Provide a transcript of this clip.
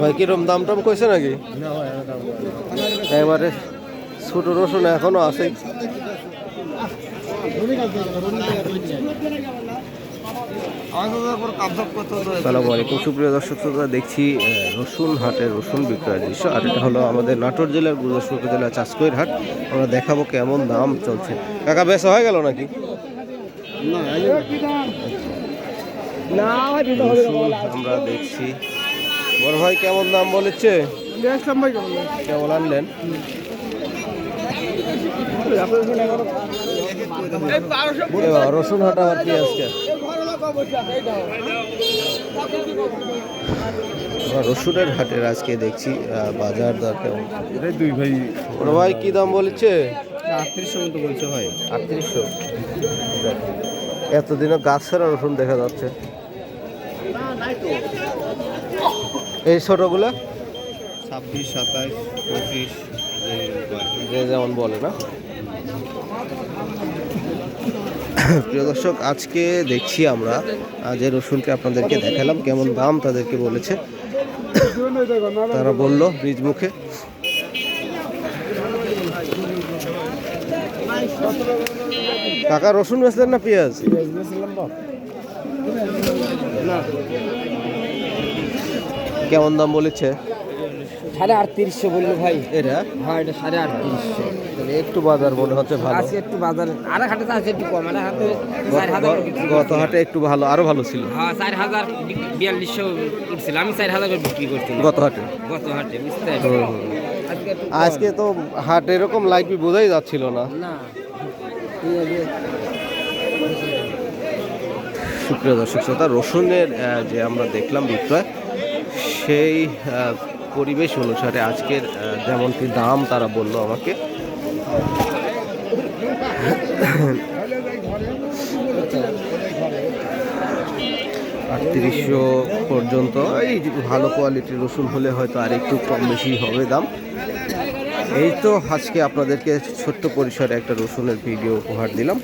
ভাই, কিরম দাম টাম কইছে নাকি? এবারে ছোট রসুন এখনও আছে। সুপ্রিয় দর্শক শ্রোতা, দেখছি রসুন হাটে রসুন বিক্রয় দৃশ্য, আর এটা হলো আমাদের নাটোর জেলার গুরুদাসপুর জেলার চাষকইর হাট। আমরা দেখাবো কেমন দাম চলছে। কাকা, বেচা হয়ে গেল নাকি? আমরা দেখছি। বড় ভাই কেমন দাম বলেছে? কেমন আনলেন? রসুন হাটা আর কি আজকে? রসুনের হাটের আজকে দেখছি বাজার দর কেমন? দুই ভাই। বড় ভাই কি দাম বলেছে? আটত্রিশশো মতো বলছে ভাই। আটত্রিশশো। এতদিনও গাছ ছাড়া রসুন দেখা যাচ্ছে। এই ছোটগুলা? ছাব্বিশ সাতাশ পঁচিশ যে যেমন বলে না? প্রিয় দর্শক আজকে দেখছি আমরা যে রসুনকে আপনাদেরকে দেখালাম কেমন দাম তাদেরকে বলেছে। তারা বলল ব্রিজ মুখে। কাকা রসুন বেচলেন না পেঁয়াজ? কেমন দাম বলেছে? সাড়ে আটত্রিশশো বলল ভাই। হ্যাঁ এটা সাড়ে আটত্রিশশো। তাহলে একটু বাজার মনে হচ্ছে ভালো। একটু বাজার আর হাটে তো আছে একটু কম আর হাতে চার হাজার গত হাটে একটু ভালো আরও ভালো ছিল। হ্যাঁ চার হাজার বিয়াল্লিশশো উঠছিল আমি চার হাজার বিক্রি করছিলাম। গত হাটে? গত হাটে বুঝতে হুম, হুম। আজকে তো হাট এরকম লাইটবি বোঝাই যাচ্ছিল না। সুপ্রিয় দর্শক শ্রোতা রসুনের যে আমরা দেখলাম বিক্রয় সেই পরিবেশ অনুসারে আজকের আহ, যেমনটি দাম তারা বলল আমাকে। আটত্রিশশো পর্যন্ত এই ভালো কোয়ালিটির রসুন হলে হয়তো আর একটু কম বেশি হবে দাম। এই তো আজকে আপনাদেরকে ছোট্ট পরিসরে একটা রসুনের ভিডিও উপহার দিলাম।